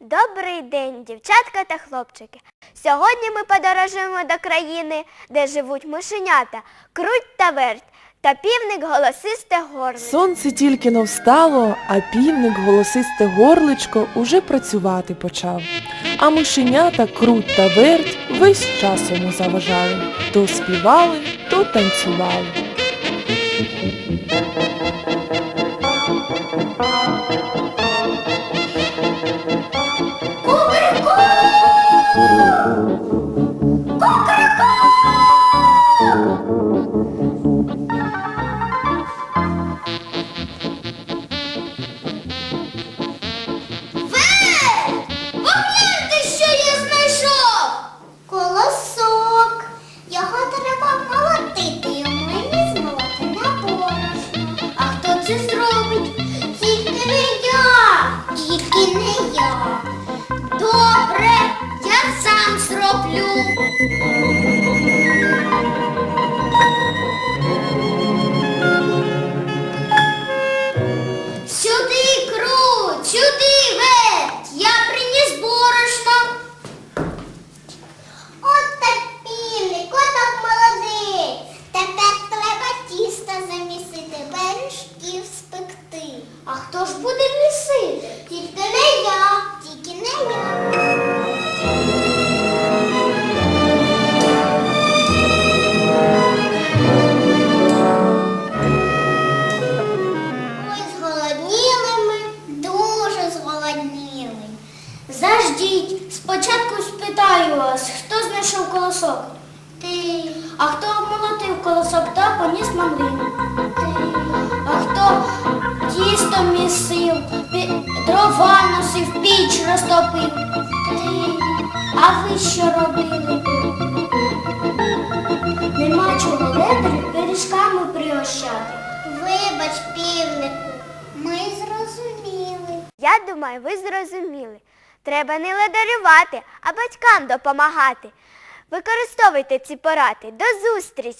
Добрий день, дівчатка та хлопчики. Сьогодні ми подорожуємо до країни, де живуть мишенята, круть та верть, та півник голосисте горло. Сонце тільки но встало, а півник голосисте горличко уже працювати почав. А мишенята крут та верть весь час йому заважали. То співали, то танцювали. こっか А хто ж буде Заждіть, спочатку спитаю вас, хто знайшов колосок? Ти. А хто обмолотив колосок та поніс мамлину? Ти. А хто тісто місив, дрова носив, піч розтопив? Ти. А ви що робили? Нема чого ледри пиріжками пригощати. Вибач, півнику, ми зрозуміли. Я думаю, ви зрозуміли. Треба не ледарювати, а батькам допомагати. Використовуйте ці поради. До зустрічі!